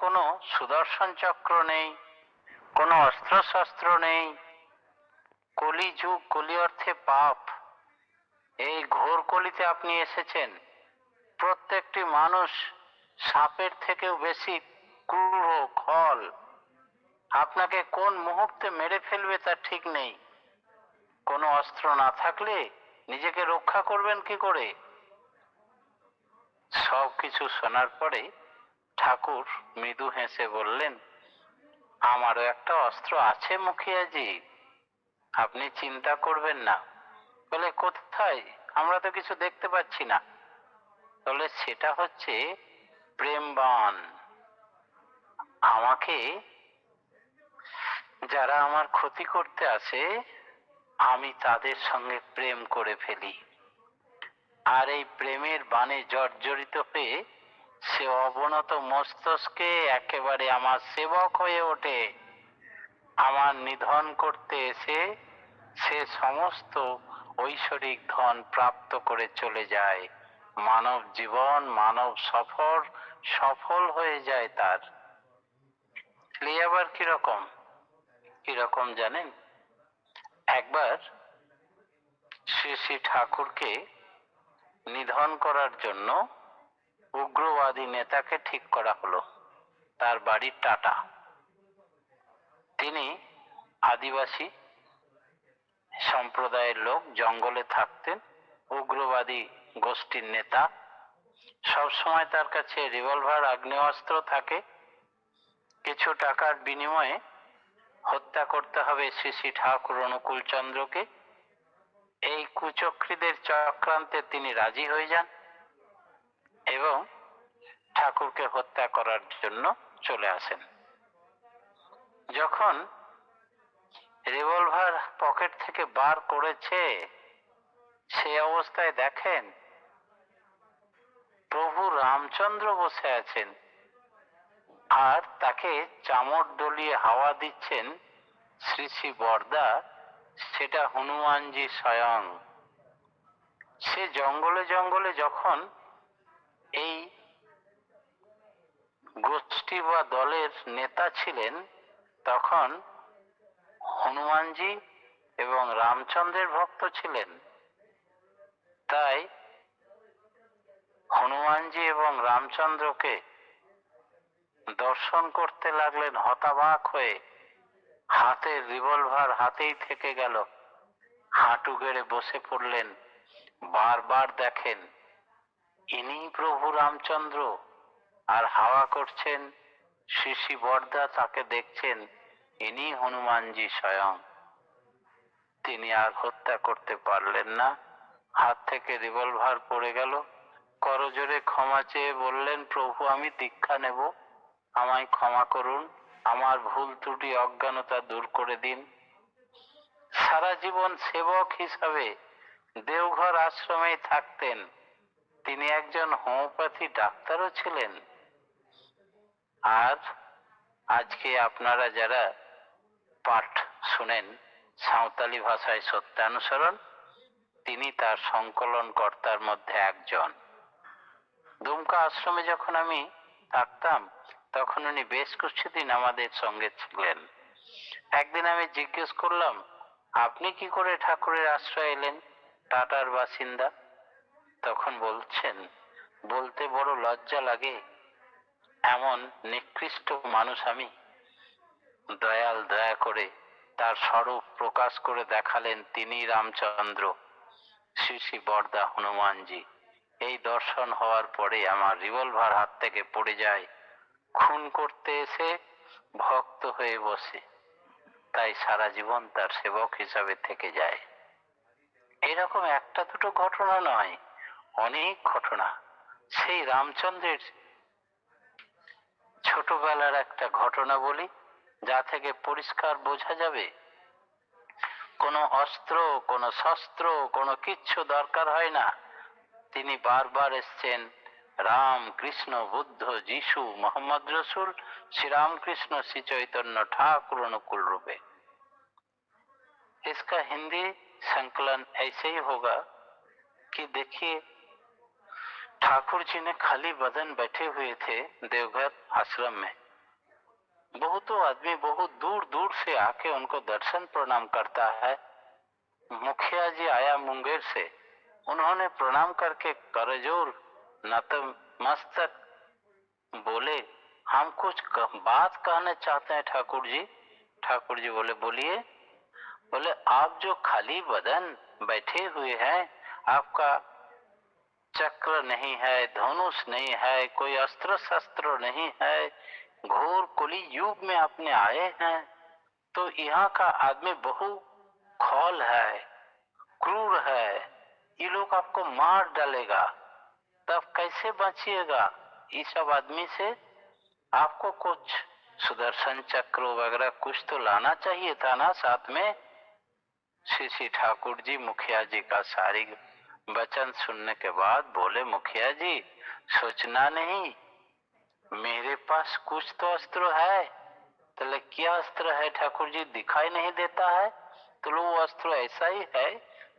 কোনো সুদর্শন চক্র নেই, কোনো অস্ত্রশস্ত্র নেই। কলি যুগ কলি অর্থে পাপ। এই ঘোর কলিতে আপনি এসেছেন। প্রত্যেকটি মানুষ সাপের থেকেও বেশি ক্রূর খল। আপনাকে কোন মুহূর্তে মেরে ফেলবে তার ঠিক নেই। কোনো অস্ত্র না থাকলে নিজেকে রক্ষা করবেন কি করে? সব কিছু শোনার পরে ঠাকুর মৃদু হেসে বললেন, আমারও একটা অস্ত্র আছে মুখিয়াজি। আপনি চিন্তা করবেন না। বলে, কোথায়? আমরা তো কিছু দেখতে পাচ্ছি না। বলে, সেটা হচ্ছে প্রেমবান। আমাকে যারা আমার ক্ষতি করতে আসে আমি তাদের সঙ্গে প্রেম করে ফেলি। আর এই প্রেমের বানে জর্জরিত হয়ে সে অবনত মস্তিষ্কে একেবারে আমার সেবক হয়ে ওঠে। আমার নিধন করতে এসে সে সমস্ত ঐশ্বরিক ধন প্রাপ্ত করে চলে যায়। মানব জীবন, মানব সফর সফল হয়ে যায় তার। আবার কীরকম কীরকম জানেন? একবার শ্রী শ্রী ঠাকুরকে নিধন করার জন্য উগ্রবাদী নেতাকে ঠিক করা হলো, তার বাড়ি টাটা। তিনি আদিবাসী সম্প্রদায়ের লোক, জঙ্গলে থাকতেন, উগ্রবাদী গোষ্ঠীর নেতা। সবসময় তার কাছে রিভলভার আগ্নেয়াস্ত্র থাকে। কিছু টাকার বিনিময়ে হত্যা করতে হবে শ্রী শ্রী ঠাকুর অনুকূল চন্দ্রকে এই কুচক্রীদের চক্রান্তে তিনি রাজি হয়ে যান। এবং ঠাকুরকে হত্যা করার জন্য চলে আসেন। যখন রিভলভার পকেট থেকে বার করেছে, সে অবস্থায় দেখেন প্রভু রামচন্দ্র বসে আছেন আর তাকে চামর দলিয়ে হাওয়া দিচ্ছেন শ্রী শ্রী বরদা, সেটা হনুমানজি স্বয়ং। সে জঙ্গলে জঙ্গলে যখন এই গোষ্ঠী বা দলের নেতা ছিলেন তখন হনুমানজি এবং রামচন্দ্রের ভক্ত ছিলেন। তাই হনুমানজি এবং রামচন্দ্রকে দর্শন করতে লাগলেন, হতাবাক হয়ে হাতের রিভলভার হাতেই থেকে গেল। হাঁটু গেড়ে বসে পড়লেন, বারবার দেখেন ইনি প্রভু রামচন্দ্র। আর হাওয়া করছেন, শিশি বর্দা তাকে দেখছেন, ইনি হনুমানজি স্বয়ং। তিনি আর হত্যা করতে পারলেন না। হাত থেকে রিভলভার পড়ে গেল। করজোরে ক্ষমা চেয়ে বললেন, প্রভু, আমি দীক্ষা নেব। আমায় ক্ষমা করুন। আমার ভুল ত্রুটি, অজ্ঞানতা দূর করে দিন। সারা জীবন সেবক হিসাবে দেওঘর আশ্রমে থাকতেন। তিনি একজন হোমিওপ্যাথি ডাক্তারও ছিলেন। আর আজকে আপনারা যারা পাঠ শুনেন, সাঁওতালি ভাষায় সত্যানুসরণ, তিনি তার সংকলন কর্তার মধ্যে একজন। দুমকা আশ্রমে যখন আমি থাকতাম, তখন উনি বেশ কিছুদিন আমাদের সঙ্গে ছিলেন। একদিন আমি জিজ্ঞেস করলাম, আপনি কি করে ঠাকুরের আশ্রয় এলেন? টাটার বাসিন্দা? তখন বলছেন, বলতে বড় লজ্জা লাগে, এমন নিকৃষ্ট মানুষ আমি? দয়াল দয়া করে তার স্বরূপ প্রকাশ করে দেখালেন তিনি রামচন্দ্র শ্রী শ্রী বরদা হনুমানজি। এই দর্শন হওয়ার পরে আমার রিভলভার হাত থেকে পড়ে যায়, খুন করতে এসে ভক্ত হয়ে বসে। তাই সারা জীবন তার সেবক হিসাবে থেকে যায়। এরকম একটা দুটো ঘটনা নয় অনেক ঘটনা সেই রামচন্দ্রের ছোটবেলার একটা ঘটনা বলি যা থেকে পরিষ্কার বোঝা যাবে কোনো অস্ত্র কোনো শস্ত্র কোনো কিচ্ছু দরকার হয় না তিনি বারবার এসছেন রাম কৃষ্ণ বুদ্ধ যিশু मोहम्मद रसूल श्री राम कृष्ण श्री चैतन्य ठाकुर अनुकूल रूपे इसका हिंदी संकलन ऐसे ही होगा कि देखिए ठाकुर जी ने खाली बदन बैठे हुए थे देवघर आश्रम में। बहुतों आदमी बहुत दूर दूर से आके उनको दर्शन प्रणाम करता है। मुखिया जी आया मुंगेर से। उन्होंने प्रणाम करके करजोर, नतमस्तक बोले, हम कुछ बात कहना चाहते हैं ठाकुर जी ठाकुर जी बोले, बोलिए। बोले, आप जो खाली बदन बैठे हुए हैं, आपका चक्र नहीं है, धनुष नहीं है, कोई अस्त्र शस्त्र नहीं है घोर कुली युग में आपने आए हैं तो यहाँ का आदमी बहु खौल है, क्रूर है, ये लोग आपको मार डालेगा, तब कैसे बचिएगा? ये सब आदमी से आपको कुछ सुदर्शन चक्र वगैरह कुछ तो लाना चाहिए था ना साथ में? श्री श्री ठाकुर जी, मुखिया जी का सारी वचन सुनने के बाद बोले, मुखिया जी, सोचना नहीं। मेरे पास कुछ तो अस्त्र है। तो क्या अस्त्र है? ठाकुर जी, दिखाई नहीं देता है। तो वो अस्त्र ऐसा ही है,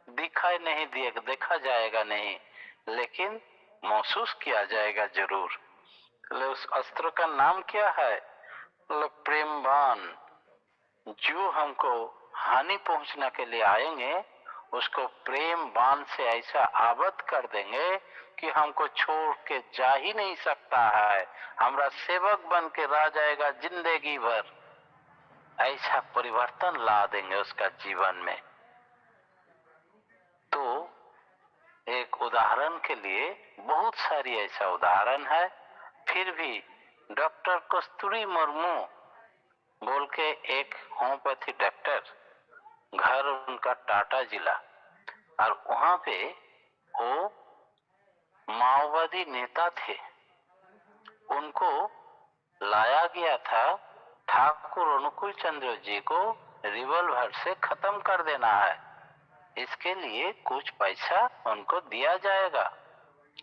दिखाई नहीं दिए, देखा जाएगा नहीं। लेकिन महसूस किया जाएगा ज़रूर। उस अस्त्र का नाम क्या है? प्रेम बाण जो हमको हानि पहुँचने के लिए आएँगे उसको प्रेम बाँध से ऐसा आबद्ध कर देंगे कि हमको छोड़ के जा ही नहीं सकता है। हमारा सेवक बन के रह जाएगा ज़िंदगी भर। ऐसा परिवर्तन ला देंगे उसका जीवन में। तो एक उदाहरण के लिए बहुत सारी ऐसा उदाहरण है। फिर भी डॉक्टर कस्तूरी मुर्मू बोल के एक होम्योपैथी डॉक्टर घर उनका टाटा जिला। और वहाँ पे वो माओवादी नेता थे। उनको लाया गया था ठाकुर अनुकूल चंद्र जी को रिवॉल्वर से खत्म कर देना है। इसके लिए कुछ पैसा उनको दिया जाएगा।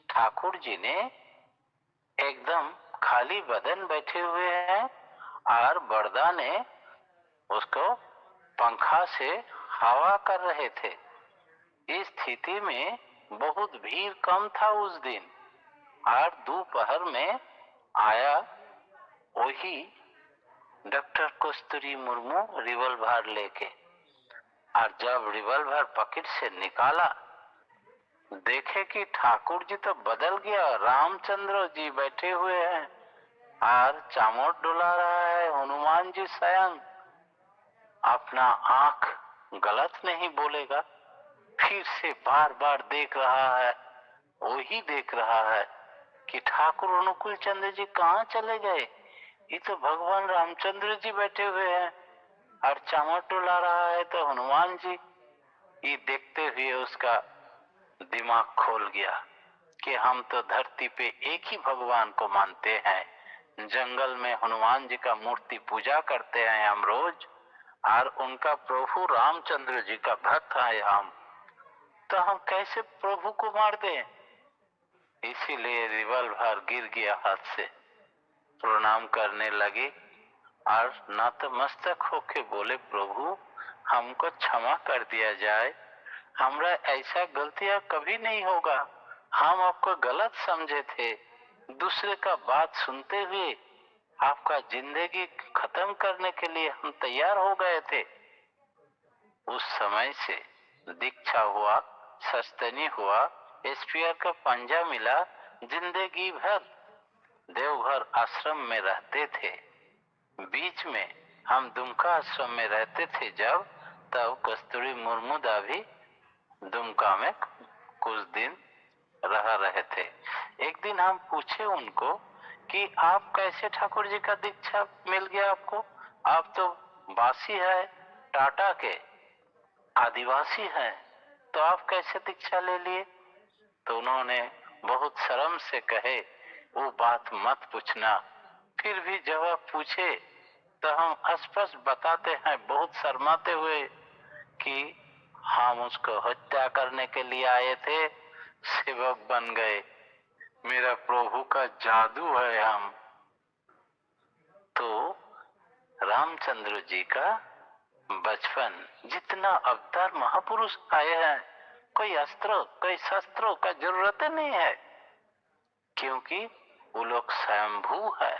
ठाकुर जी ने एकदम खाली बदन बैठे हुए हैं और बड़दा ने उसको पंखा से हवा कर रहे थे। इस स्थिति में बहुत भीड़ कम था उस दिन। और दोपहर में आया वही डॉक्टर कस्तूरी मुर्मू रिवॉल्वर लेके। और जब रिवॉल्वर पॉकेट से निकाला, देखे कि ठाकुर जी तो बदल गया। रामचंद्र जी बैठे हुए हैं। और चामोट डुला रहा है, हनुमान जी स्वयं अपना आँख गलत नहीं बोलेगा, फिर से बार बार देख रहा है वो ही देख रहा है कि ठाकुर अनुकूल चंद्र जी कहाँ चले गए? ये तो भगवान रामचंद्र जी बैठे हुए हैं और चामट डुला रहा है तो हनुमान जी। ये देखते हुए उसका दिमाग खोल गया कि हम तो धरती पे एक ही भगवान को मानते हैं। जंगल में हनुमान जी का मूर्ति पूजा करते हैं हम रोज। और उनका प्रभु रामचंद्र जी का भक्त है हम। तो हम कैसे प्रभु को मार दें? इसीलिए रिवॉल्वर गिर गया हाथ से। प्रणाम करने लगे और नतमस्तक होके बोले, प्रभु, हमको क्षमा कर दिया जाए। हमरा ऐसा गलतियाँ कभी नहीं होगा। हम आपको गलत समझे थे। दूसरे का बात सुनते हुए आपका ज़िंदगी खत्म करने के लिए हम तैयार हो गए थे। उस समय से दीक्षा हुआ, सस्तनी हुआ स्पीयर का पंजा मिला, ज़िंदगी भर देवघर आश्रम में रहते थे। बीच में हम दुमका आश्रम में रहते थे जब, तब कस्तूरी मुर्मुदा भी दुमका में कुछ दिन रह रहे थे। एक दिन हम पूछे उनको कि आप कैसे ठाकुर जी का दीक्षा मिल गया आपको? आप तो बासी है, टाटा के आदिवासी हैं तो आप कैसे दीक्षा ले लिए? तो उन्होंने बहुत शर्म से कहे, वो बात मत पूछना। फिर भी जवाब पूछे तो हम स्पष्ट बताते हैं, बहुत शर्माते हुए कि हम उसको हत्या करने के लिए आए थे, सेवक बन गए। मेरा प्रभु का जादू है हम। तो रामचंद्र जी का बचपन, जितना अवतार महापुरुष आए हैं, कोई अस्त्र, कोई शस्त्रों का ज़रूरत नहीं है, क्योंकि वो लोग स्वयंभू है।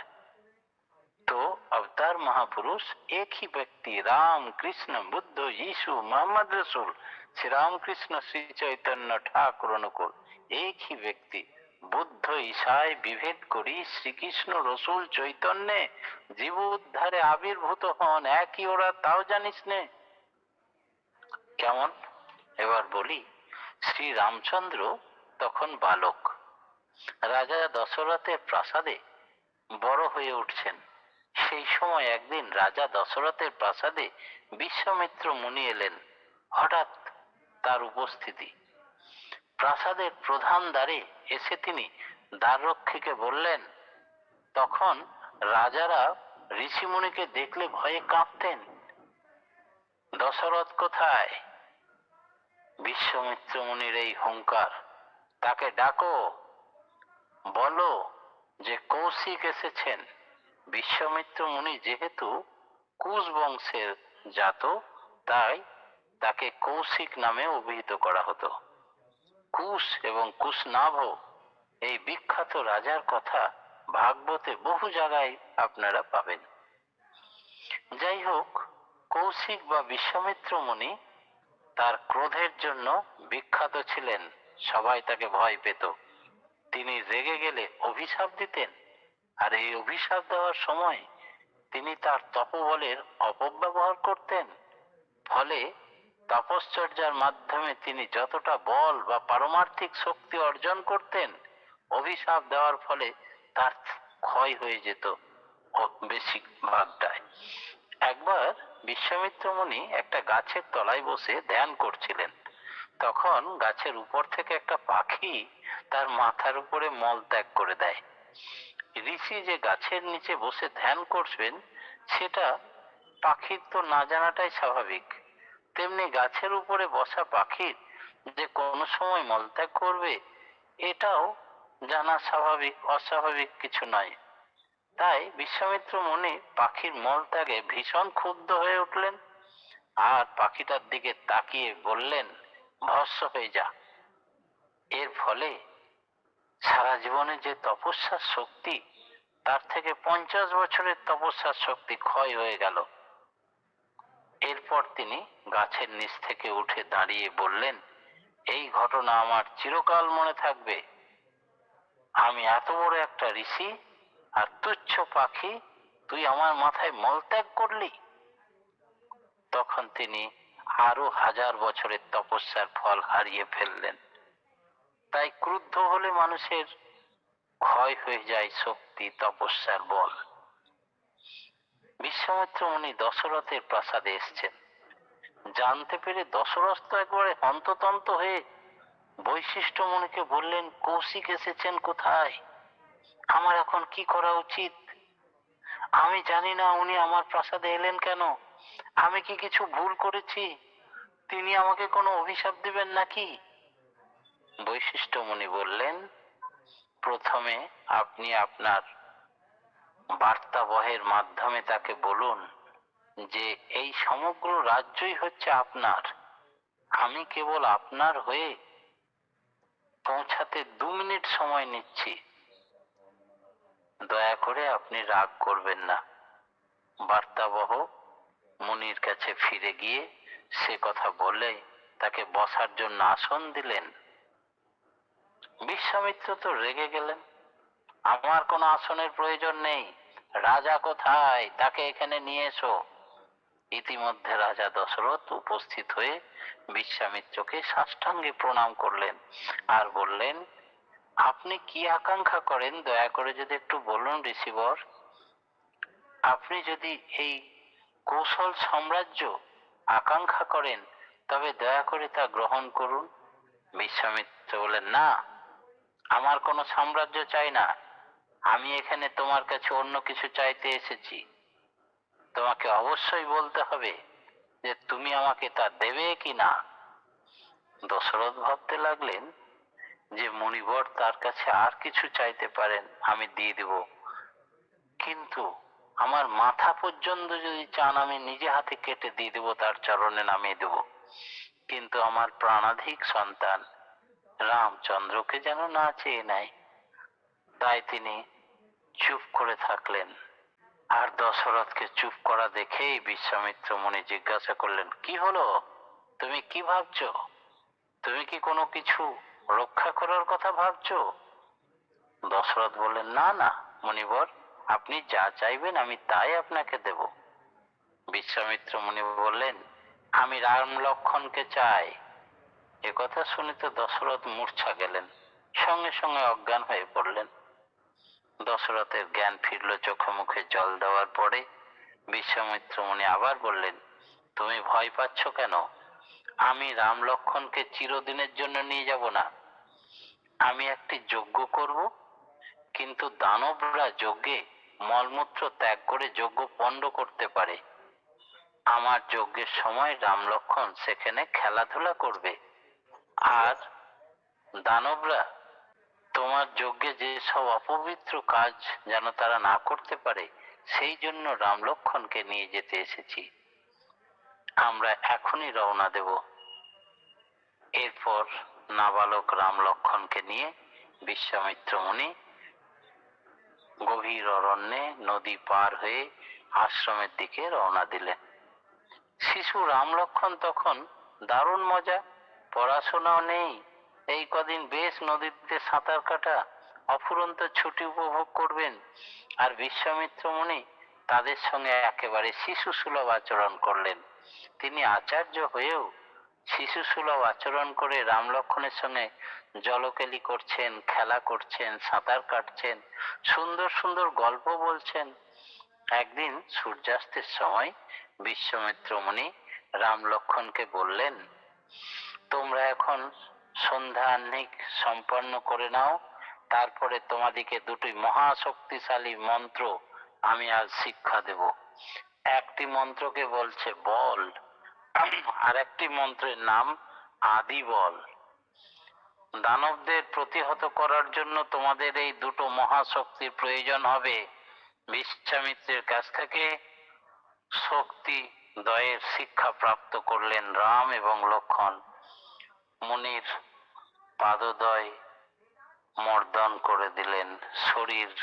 तो अवतार महापुरुष एक ही व्यक्ति राम कृष्ण बुद्ध, यीशु, मोहम्मद रसूल, श्री राम कृष्ण श्री चैतन्य ठाकुर अनुकूल, एक ही व्यक्ति। বুদ্ধ ঈশায় বিভেদ করি শ্রীকৃষ্ণ রসুল চৈতন্যে, জীব উদ্ধারে আবির্ভূত হন একই ওরা, তাও জানিস নে। কেমন? এবার বলি, শ্রী রামচন্দ্র তখন বালক। রাজা দশরথের প্রাসাদে বড় হয়ে উঠছেন। সেই সময় একদিন রাজা দশরথের প্রাসাদে বিশ্বামিত্র মুনি এলেন। হঠাৎ তার উপস্থিতি। প্রাসাদের প্রধান দ্বারে এসে তিনি দ্বাররক্ষীকে বললেন, তখন রাজারা ঋষিমুনিকে দেখলে ভয়ে কাঁপতেন। দশরথ কোথায়? বিশ্বমিত্র মুনির এই হুঙ্কার, তাকে ডাকো। বলো যে কৌশিক এসেছেন। বিশ্বমিত্র মুনি যেহেতু কুশ বংশের জাত তাই তাকে কৌশিক নামে অভিহিত করা হতো। কুশ এবং কুশনাভ, এই বিখ্যাত রাজার কথা ভাগবতে বহু জায়গায় আপনারা পাবেন। যাই হোক কৌশিক বা বিশ্বামিত্র মুনি তার ক্রোধের জন্য বিখ্যাত ছিলেন, সবাই তাকে ভয় পেত। তিনি রেগে গেলে অভিশাপ দিতেন, আর এই অভিশাপ দেওয়ার সময় তিনি তার তপবলের অপব্যবহার করতেন। ফলে তপশ্চর্যার মাধ্যমে তিনি যতটা বল বা পারমার্থিক শক্তি অর্জন করতেন, অভিশাপ দেওয়ার ফলে তার ক্ষয় হয়ে যেত বেশি ভাগটায় একবার বিশ্বামিত্র মুনি একটা গাছের তলায় বসে ধ্যান করছিলেন। তখন গাছের উপর থেকে একটা পাখি তার মাথার উপরে মল ত্যাগ করে দেয়। ঋষি যে গাছের নিচে বসে ধ্যান করবেন সেটা পাখির তো না জানাটাই স্বাভাবিক। তেমনি গাছের উপরে বসা পাখির যে কোনো সময় মলত্যাগ করবে, এটাও জানা স্বাভাবিক, অস্বাভাবিক কিছু নয়। তাই বিশ্বামিত্র মনে পাখির মলত্যাগে ভীষণ ক্ষুব্ধ হয়ে উঠলেন আর পাখিটার দিকে তাকিয়ে বললেন, ভস্য হয়ে যা। এর ফলে সারা জীবনে যে তপস্যার শক্তি, তার থেকে পঞ্চাশ বছরের তপস্যার শক্তি ক্ষয় হয়ে গেল। এরপর তিনি গাছের নিচ থেকে উঠে দাঁড়িয়ে বললেন, এই ঘটনা আমার চিরকাল মনে থাকবে। আমি এত বড় একটা ঋষি আর তুচ্ছ পাখি, তুই আমার মাথায় মলত্যাগ করলি? তখন তিনি আরও হাজার বছরের তপস্যার ফল হারিয়ে ফেললেন। তাই ক্রুদ্ধ হলে মানুষের ক্ষয় হয়ে যায় শক্তি, তপস্যার বল। বিশ্বামিত্র মুনি দশরথের প্রাসাদে এসছেন। জানতে পেরে দশরথ তো একবারে অন্ততন্ত হয়ে বৈশিষ্ট্য মুনিকে বললেন, কৌশিক এসেছেন কোথায়? আমার এখন কি করা উচিত? আমি জানি না উনি আমার প্রাসাদে এলেন কেন। আমি কি কিছু ভুল করেছি? তিনি আমাকে কোনো অভিশাপ দিবেন নাকি? বৈশিষ্ট্য মুনি বললেন, প্রথমে আপনি আপনার বার্তাবহের মাধ্যমে তাকে বলুন যে, এই সমগ্র রাজ্যই হচ্ছে আপনার। আমি কেবল আপনার হয়ে পৌঁছাতে দু মিনিট সময় নিচ্ছি। দয়া করে আপনি রাগ করবেন না। বার্তাবহ মুনির কাছে ফিরে গিয়ে সে কথা বলে তাকে বসার জন্য আসন দিলেন। বিশ্বামিত্র তো রেগে গেলেন। আমার কোনো আসনের প্রয়োজন নেই। রাজা কোথায়? তাকে এখানে নিয়ে এসো। ইতিমধ্যে রাজা দশরথ উপস্থিত হয়ে বিশ্বামিত্রকে সাষ্টাঙ্গে প্রণাম করলেন আর বললেন, আপনি কি আকাঙ্ক্ষা করেন? দয়া করে যদি একটু বলুন ঋষিবর। আপনি যদি এই কৌশল সাম্রাজ্য আকাঙ্ক্ষা করেন, তবে দয়া করে তা গ্রহণ করুন। বিশ্বামিত্র বলেন না, আমার কোনো সাম্রাজ্য চাই না। আমি এখানে তোমার কাছে অন্য কিছু চাইতে এসেছি। তোমাকে অবশ্যই বলতে হবে যে তুমি আমাকে তা দেবে কি না দশরথ ভাবতে লাগলেন যে মণিবর তার কাছে আর কিছু চাইতে পারেন, আমি দিয়ে দেব। কিন্তু আমার মাথা পর্যন্ত যদি চান, আমি নিজে হাতে কেটে দিয়ে দেবো, তার চরণে নামিয়ে দেব। কিন্তু আমার প্রাণাধিক সন্তান রামচন্দ্রকে যেন না চেয়ে নেয়। তাই তিনি চুপ করে থাকলেন। আর দশরথকে চুপ করা দেখেই বিশ্বামিত্র মুনি জিজ্ঞাসা করলেন, কি হলো? তুমি কি ভাবছ? তুমি কি কোনো কিছু রক্ষা করার কথা ভাবছ? দশরথ বললেন, না না মুনিবর আপনি যা চাইবেন আমি তাই আপনাকে দেব। বিশ্বামিত্র মুনি বললেন, আমি রাম লক্ষণকে চাই। কথা শুনে তো দশরথ মূর্ছা গেলেন, সঙ্গে সঙ্গে অজ্ঞান হয়ে পড়লেন। দশরথের জ্ঞান ফিরল চোখে মুখে জল দেওয়ার পরে বিশ্বামিত্র মুনি আবার বললেন, তুমি ভয় পাচ্ছ কেন? আমি রাম লক্ষণকে চিরদিনের জন্য নিয়ে যাব না। আমি একটি যজ্ঞ করব, কিন্তু দানবরা যজ্ঞে মলমূত্র ত্যাগ করে যজ্ঞ পণ্ড করতে পারে। আমার যজ্ঞের সময় রাম লক্ষণ সেখানে খেলাধুলা করবে। আর দানবরা তোমার যজ্ঞে যে সব অপবিত্র কাজ যেন তারা না করতে পারে, সেই জন্য রাম লক্ষণকে নিয়ে যেতে এসেছি। আমরা এখনই রওনা দেব। এরপর নাবালক রাম লক্ষণকে নিয়ে বিশ্বামিত্র মুনি গভীর অরণ্যে নদী পার হয়ে আশ্রমের দিকে রওনা দিলেন। শিশু রাম লক্ষণ তখন দারুণ মজা, পড়াশোনাও নেই এই কদিন বেশ নদীতে সাঁতার কাটা অফুরন্ত ছুটি উপভোগ করবেন। আর বিশ্বামিত্র মুনি তাদের সঙ্গে একেবারে শিশু সুলভ আচরণ করলেন। তিনি আচার্য হয়েও শিশু সুলভ আচরণ করে রাম লক্ষণের সঙ্গে জলকেলি করছেন, খেলা করছেন, সাঁতার কাটছেন, সুন্দর সুন্দর গল্প বলছেন। একদিন সূর্যাস্তের সময় বিশ্বামিত্র মুনি রাম লক্ষণকে বললেন, তোমরা এখন সন্ধ্যা আহ্নিক সম্পন্ন করে নাও। তারপরে তোমাদিকে দুটি মহাশক্তিশালী মন্ত্র আমি আজ শিক্ষা দেব। একটি মন্ত্রকে বলছে বল আর একটি মন্ত্রের নাম আদি বল দানবদের প্রতিহত করার জন্য তোমাদের এই দুটো মহাশক্তির প্রয়োজন হবে বিশ্বামিত্রের কাছ থেকে শক্তি দয়ের শিক্ষা প্রাপ্ত করলেন রাম এবং লক্ষণ। মুনির পাদদয় মর্দন করে দিলেন, শরীর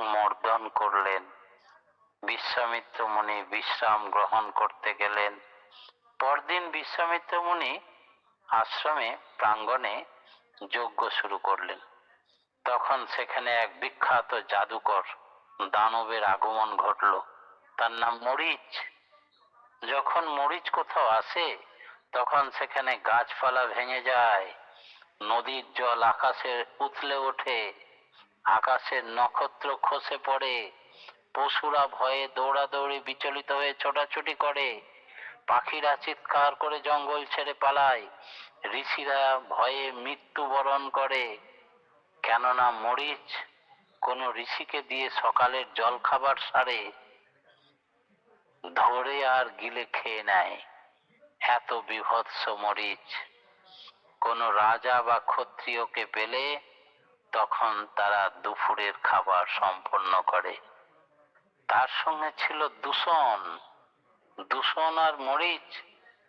মর্দন করলেন বিশ্বামিত্র মুনি বিশ্রাম গ্রহণ করতে গেলেন। পরদিন বিশ্বামিত্র মুনি আশ্রমে প্রাঙ্গণে যজ্ঞ শুরু করলেন। তখন সেখানে এক বিখ্যাত জাদুকর দানবের আগমন ঘটল। তার নাম মরিচ। যখন মরিচ কোথাও আসে, তখন সেখানে গাছপালা ভেঙে যায়। নদীর জল আকাশে উথলে ওঠে, আকাশের নক্ষত্র খসে পড়ে। পশুরা ভয়ে দৌড়াদৌড়ি বিচলিত হয়ে ছোটাছুটি করে। পাখিরা চিৎকার করে জঙ্গল ছেড়ে পালায়। ঋষিরা ভয়ে মৃত্যুবরণ করে। কেননা মরিচ কোন ঋষিকে দিয়ে সকালের জল খাবার সারে, ধরে আর গিলে খেয়ে নেয়। এত বিভৎস মরিচ। কোন রাজা বা ক্ষত্রিয়কে পেলে তখন তারা দুপুরের খাবার সম্পন্ন করে তার সঙ্গে ছিল দূষণ দূষণ আর মরিচ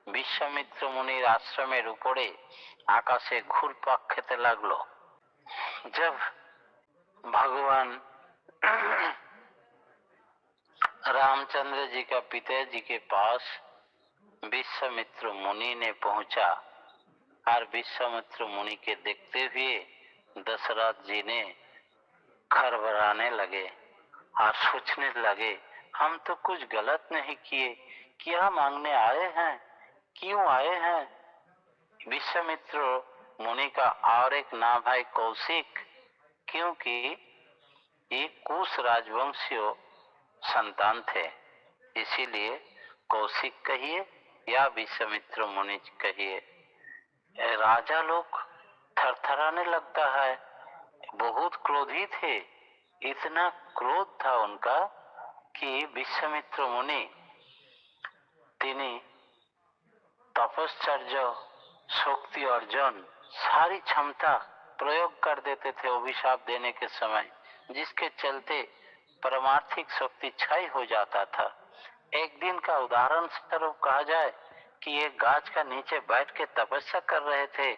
বিশ্বামিত্র মুনির আশ্রমের উপরে আকাশে ঘুরপাক খেতে লাগলো जब भगवान रामचंद्र जी का पिताजी के पास विश्वामित्र मुनि ने पहुंचा और विश्वामित्र मुनि के देखते हुए दशरथ जी ने खरबराने लगे और सोचने लगे, हम तो कुछ गलत नहीं किए। क्या मांगने आए हैं? क्यों आए हैं? विश्वामित्र मुनि का और एक नाम है कौशिक, क्योंकि ये कुश राजवंशियों संतान थे, इसीलिए कौशिक कहिए या विश्वामित्र मुनि कहिए। राजा लोग थरथराने लगता है। बहुत क्रोधी थे। इतना क्रोध था उनका कि विश्वामित्र मुनि তিনি तपश्चर्य, शक्ति अर्जन, सारी क्षमता प्रयोग कर देते थे अभिशाप देने के समय, जिसके चलते परमार्थिक शक्ति क्षय हो जाता था। एक दिन का उदाहरण स्वरूप कहा जाए कि एक गाछ का नीचे बैठ के तपस्या कर रहे थे।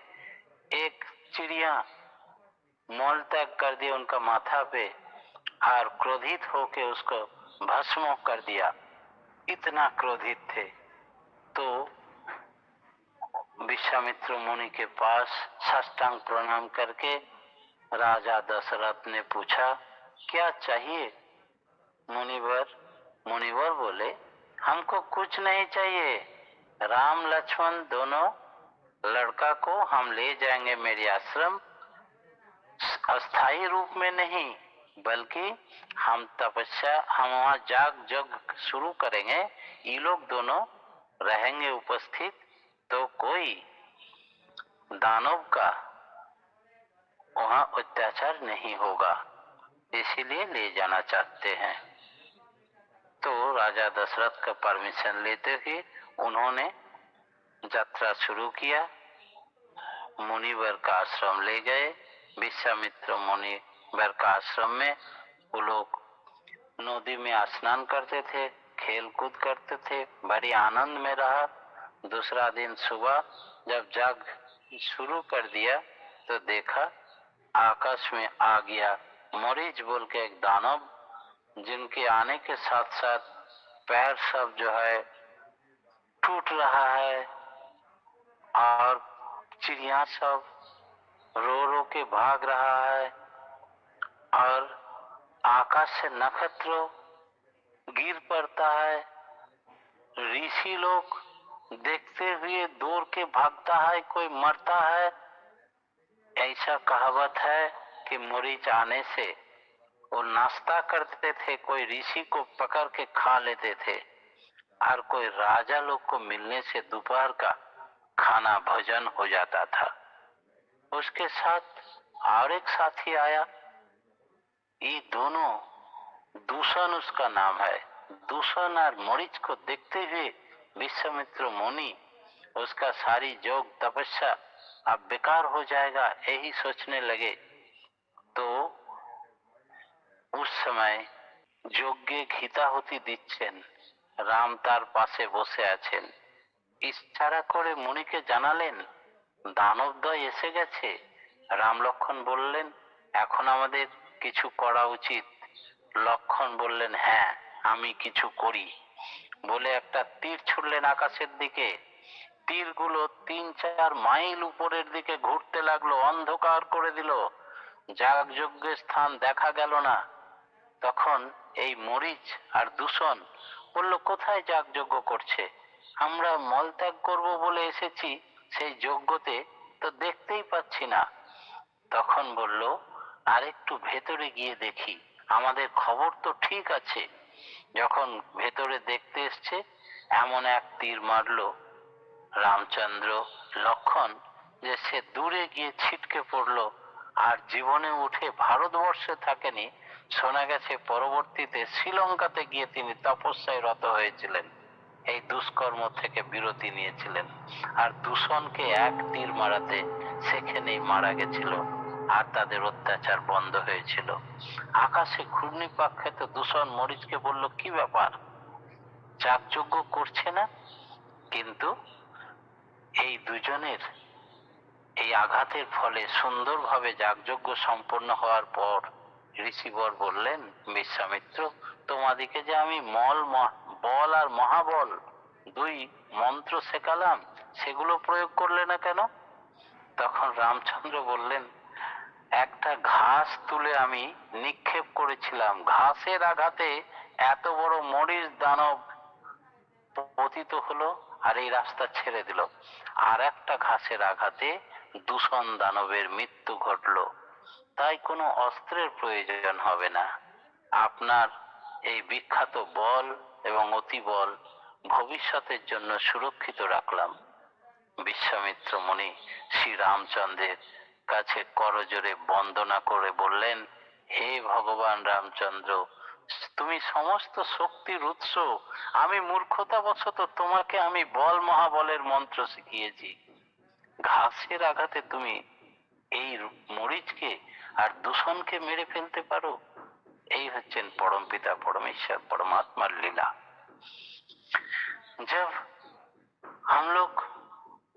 एक चिड़िया मोल त्याग कर दिया उनका माथा पे, और क्रोधित होके उसको भस्म कर दिया। इतना क्रोधित थे। तो विश्वामित्र मुनि के पास साष्टांग प्रणाम करके राजा दशरथ ने पूछा, क्या चाहिए? मुनिवर मुनिवर बोले, हमको कुछ नहीं चाहिए। राम लक्ष्मण दोनों लड़का को हम ले जाएँगे मेरे आश्रम। अस्थाई रूप में नहीं, बल्कि हम तपस्या, हम वहाँ जाग जग शुरू करेंगे। ये लोग दोनों रहेंगे उपस्थित तो कोई दानव का वहाँ अत्याचार नहीं होगा। इसीलिए ले जाना चाहते हैं। तो राजा दशरथ का परमिशन लेते हुए उन्होंने यात्रा शुरू किया। मुनिवर का आश्रम ले गए। विश्वामित्र मुनिवर का आश्रम में वो लोग नदी में स्नान करते थे खेल कूद करते थे, बड़ी आनंद में रहा। दूसरा दिन सुबह जब जाग शुरू कर दिया तो देखा आकाश में आ गया मरीज़ बोल के एक दानव, जिनके आने के साथ साथ पैर सब जो है टूट रहा है और चिड़िया सब रो रो के भाग रहा है और आकाश से नक्षत्र गिर पड़ता है। ऋषि लोग देखते हुए दौड़ के भागता है, कोई मरता है। ऐसा कहावत है कि मरीच आने से वो नाश्ता करते थे, कोई ऋषि को पकड़ के खा लेते थे। और कोई राजा लोग को मिलने से दोपहर का खाना भोजन हो जाता था उसके साथ और एक साथी आया ये दोनों दूषण उसका नाम है दूषण और मरीच को देखते हुए विश्वामित्र मुनि उसका सारी योग तपस्या अब बेकार हो जाएगा यही सोचने लगे तो উস সময় যজ্ঞে ঘিতাহুতি দিচ্ছেন রাম তার পাশে বসে আছেন। ইশারা করে মুনিকে জানালেন, দানবদয় এসে গেছে। রাম লক্ষণ বললেন, এখন আমাদের কিছু করা উচিত। লক্ষণ বললেন হ্যাঁ আমি কিছু করি। বলে একটা তীর ছুড়লেন আকাশের দিকে। তীরগুলো তিন চার মাইল উপরের দিকে ঘুরতে লাগল, অন্ধকার করে দিল। যাগযজ্ঞের স্থান দেখা গেল না। তখন এই মরিচ আর দূষণ বলল, কোথায় যাগযজ্ঞ করছে? আমরা মলত্যাগ করব বলে এসেছি সেই যজ্ঞতে, তো দেখতেই পাচ্ছি না। তখন বলল, আরেকটু ভেতরে গিয়ে দেখি, আমাদের খবর তো ঠিক আছে। যখন ভেতরে দেখতে এসছে, এমন এক তীর মারলো, রামচন্দ্র, লক্ষণ, যে সে দূরে গিয়ে ছিটকে পড়ল, আর জীবনে উঠে ভারতবর্ষে থাকেনি শোনা গেছে, পরবর্তীতে শ্রীলঙ্কাতে গিয়ে তিনি তপস্যায় রত হয়েছিলেন। এই দুষ্কর্ম থেকে বিরতি নিয়েছিলেন। আর দূষণকে এক তীর মারাতে সেখানেই মারা গেছিল আর তাদের অত্যাচার বন্ধ হয়েছিল। আকাশে ঘূর্ণিপাক্ষে তো দূষণ, মরিচকে বলল, কি ব্যাপার? যাগযজ্ঞ করছে না? কিন্তু এই দুজনের এই আঘাতের ফলে সুন্দরভাবে যাগযজ্ঞ সম্পন্ন হওয়ার পর ঋষিবর বললেন বিশ্বামিত্র তোমাদিকে যে আমি মল বল আর মহাবল দুই মন্ত্র শেখালাম, সেগুলো প্রয়োগ করলে না কেন? তখন রামচন্দ্র বললেন, একটা ঘাস তুলে আমি নিক্ষেপ করেছিলাম। ঘাসের আঘাতে এত বড় মরিচ দানব পতিত হলো আর এই রাস্তা ছেড়ে দিল। আর একটা ঘাসের আঘাতে দূষণ দানবের মৃত্যু ঘটলো। তাই কোনো অস্ত্রের প্রয়োজন হবে না। আপনার এই বিখ্যাত বল এবং অতি বল ভবিষ্যতের জন্য সুরক্ষিত রাখলাম। বিশ্বামিত্র মুনি শ্রী রামচন্দ্রের কাছে করজোরে বন্দনা করে বললেন, হে ভগবান রামচন্দ্র, তুমি সমস্ত শক্তির উৎস। আমি মূর্খতাবশত তোমাকে আমি বল মহাবলের মন্ত্র শিখিয়েছি। ঘাসের আঘাতে তুমি এই মরিচকে আর দূষণকে মেরে ফেলতে পারো এই হচ্ছেন পরম পিতা परमेश्वर परमात्मार लीला जब हम लोग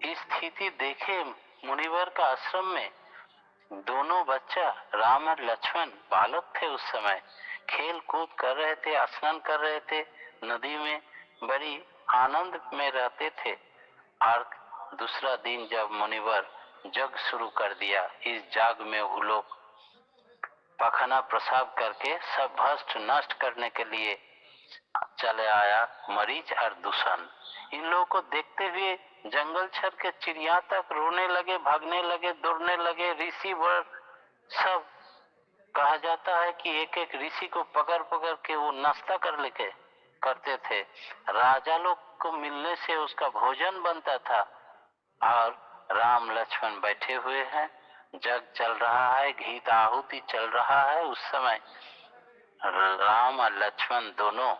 इस स्थिति देखे मुनिवर का आश्रम में दोनों बच्चा राम और लक्ष्मण बालक थे उस समय खेल कूद कर रहे थे स्नान कर रहे थे नदी में बड़ी आनंद में रहते थे और दूसरा दिन जब मुनिवर जग शुरू कर दिया इस जाग में वो लोग पखना प्रसाव करके सब भ्रष्ट नष्ट करने के लिए चले आया मरीच और दूषण इन लोगों को देखते हुए जंगल छर के चिड़िया तक रोने लगे, भागने लगे, दौड़ने लगे। ऋषि वर सब कहा जाता है कि एक एक ऋषि को पकड़ पकड़ के वो नाश्ता कर लेके करते थे। राजा लोग को मिलने से उसका भोजन बनता था और राम लक्ष्मण बैठे हुए हैं। जग चल रहा है गीत आहुति चल रहा है उस समय। राम और लक्ष्मण दोनों,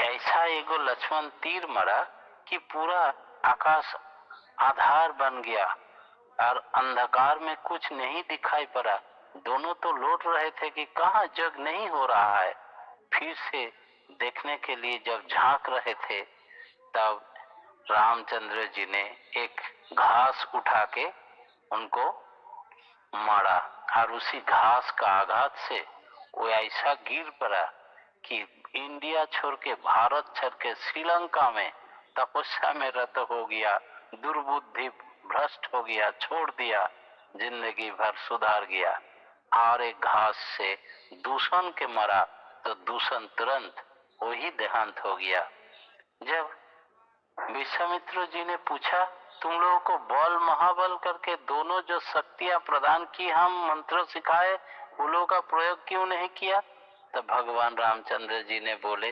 ऐसा एगो लक्ष्मण तीर मरा कि पूरा आकाश आधार बन गया और अंधकार में कुछ नहीं दिखाई पड़ा। दोनों तो लौट रहे थे कि कहा जग नहीं हो रहा है। फिर से देखने के लिए जब झाँक रहे थे, तब रामचंद्र जी ने एक घास उठा के उनको मारा और उसी घास का आघात से वो ऐसा गिर पड़ा कि इंडिया छोड़ के भारत छोड़ के श्रीलंका में तपस्या में रत हो गया, दुर्बुद्धि भ्रष्ट हो गया, छोड़ दिया, ज़िंदगी भर सुधार गया। और एक घास से दूषण के मरा तो दूषण तुरंत वही देहांत हो गया। जब विश्वामित्र जी ने पूछा तुम लोगों को बल महाबल करके दोनों जो शक्तियाँ प्रदान की हम मंत्र सिखाए वो लोगों का प्रयोग क्यों नहीं किया? तो भगवान रामचंद्र जी ने बोले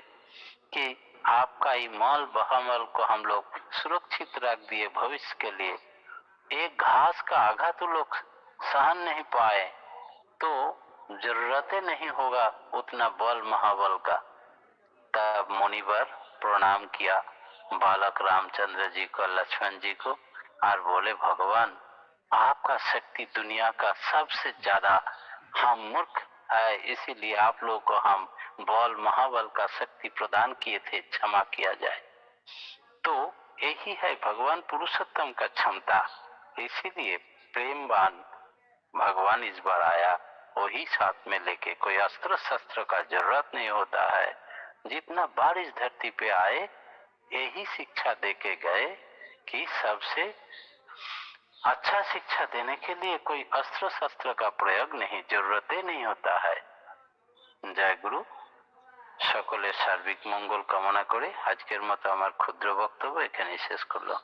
कि आपका ये मल बहामल को हम लोग सुरक्षित रख दिए भविष्य के लिए। एक घास का आघात तो लोग सहन नहीं पाए तो ज़रूरत नहीं होगा उतना बल महाबल का। तब मुनिवर प्रणाम किया। बालक रामचंद्र जी को, लक्ष्मण जी को और बोले, भगवान, आपका शक्ति दुनिया का सबसे ज़्यादा हम मूर्ख है। इसीलिए आप लोगों को हम बल महाबल का शक्ति प्रदान किए थे, क्षमा किया जाए। तो यही है भगवान पुरुषोत्तम का क्षमता। इसीलिए प्रेमवान भगवान इस बार आया, वही साथ में लेके। कोई अस्त्र शस्त्र का ज़रूरत नहीं होता है। जितना बारिश धरती पे आए यही शिक्षा देके गए कि सबसे अच्छा शिक्षा देने के लिए कोई अस्त्र शस्त्र का प्रयोग नहीं जरूरत ही नहीं होता है জয় গুরু সকলের সার্বিক মঙ্গল কামনা করে আজকের মতো আমার ক্ষুদ্র বক্তব্য এখানেই শেষ করলাম